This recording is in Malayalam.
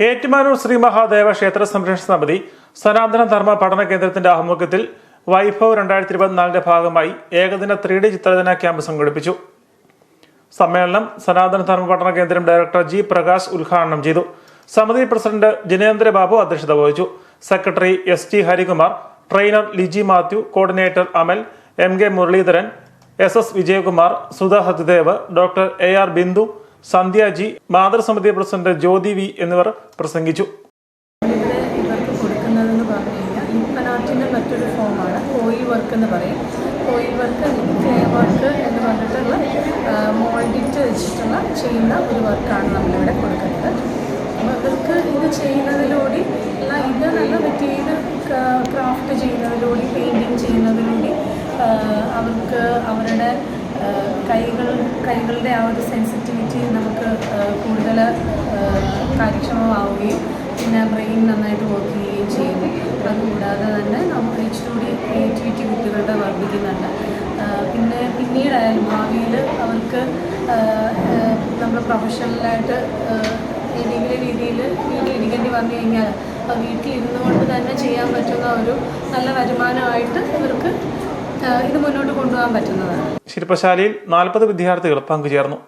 ഏറ്റുമാനൂർ ശ്രീ മഹാദേവ ക്ഷേത്ര സംരക്ഷണ സമിതി സനാതന ധർമ്മ പഠന കേന്ദ്രത്തിന്റെ ആഭിമുഖ്യത്തിൽ വൈഭവ് രണ്ടായിരത്തി ഇരുപത്തിനാലിന്റെ ഭാഗമായി ഏകദിന ത്രീ ഡി ചിത്രരചന ക്യാമ്പ് സംഘടിപ്പിച്ചു. സമ്മേളനം സനാതന ധർമ്മ പഠന കേന്ദ്രം ഡയറക്ടർ ജി പ്രകാശ് ഉദ്ഘാടനം ചെയ്തു. സമിതി പ്രസിഡന്റ് ജിനേന്ദ്ര ബാബു അധ്യക്ഷത വഹിച്ചു. Secretary S T Harikumar trainer Liji Mathew coordinator Amal M K Muraleedharan S S Vijayakumar Sudha Satyadev doctor A R Bindu Sandhya G മാതൃസമിതി president Jyothi V എന്നിവർ പ്രസംഗിച്ചു. മറ്റൊരു ഫോമാണ് കോയിൽ വർക്ക് എന്ന് പറയും. കോയിൽ വർക്ക് ക്ലേ വർക്ക് എന്ന് പറഞ്ഞിട്ടുള്ള മോൾഡിറ്റ് വെച്ചിട്ടുള്ള ചെയ്യുന്ന ഒരു വർക്കാണ് നമ്മളിവിടെ കൊടുക്കുന്നത്. അപ്പോൾ ഇവർക്ക് ഇത് ചെയ്യുന്നതിലൂടെ അല്ല ഇത് നല്ല മെറ്റീരിയൽ ക്രാഫ്റ്റ് ചെയ്യുന്നതിലൂടെ പെയിന്റിങ് ചെയ്യുന്നതിലൂടെ അവർക്ക് അവരുടെ കൈകൾ കൈകളുടെ ആ ഒരു സെൻസിറ്റിവിറ്റി നമുക്ക് കൂടുതൽ കാര്യക്ഷമമാവുകയും പിന്നെ ബ്രെയിൻ നന്നായിട്ട് വർക്ക് ചെയ്യുകയും ചെയ്യുന്നു. അതുകൂടാതെ തന്നെ നമുക്ക് ഇച്ചിരി ക്രിയേറ്റിവിറ്റി കുട്ടികളുടെ വർദ്ധിക്കുന്നുണ്ട്. പിന്നെ പിന്നീടായാലും ഭാവിയിൽ അവർക്ക് നമ്മൾ പ്രൊഫഷണലായിട്ട് ഏതെങ്കിലും രീതിയിൽ വീട്ടിലിരിക്കേണ്ടി വന്നു കഴിഞ്ഞാൽ വീട്ടിലിരുന്നു കൊണ്ട് തന്നെ ചെയ്യാൻ പറ്റുന്ന ഒരു നല്ല വരുമാനമായിട്ട് ഇവർക്ക് ഇത് മുന്നോട്ട് കൊണ്ടുപോകാൻ പറ്റുന്നതാണ്. ശില്പശാലയിൽ നാൽപ്പത് വിദ്യാർത്ഥികൾ പങ്കുചേർന്നു.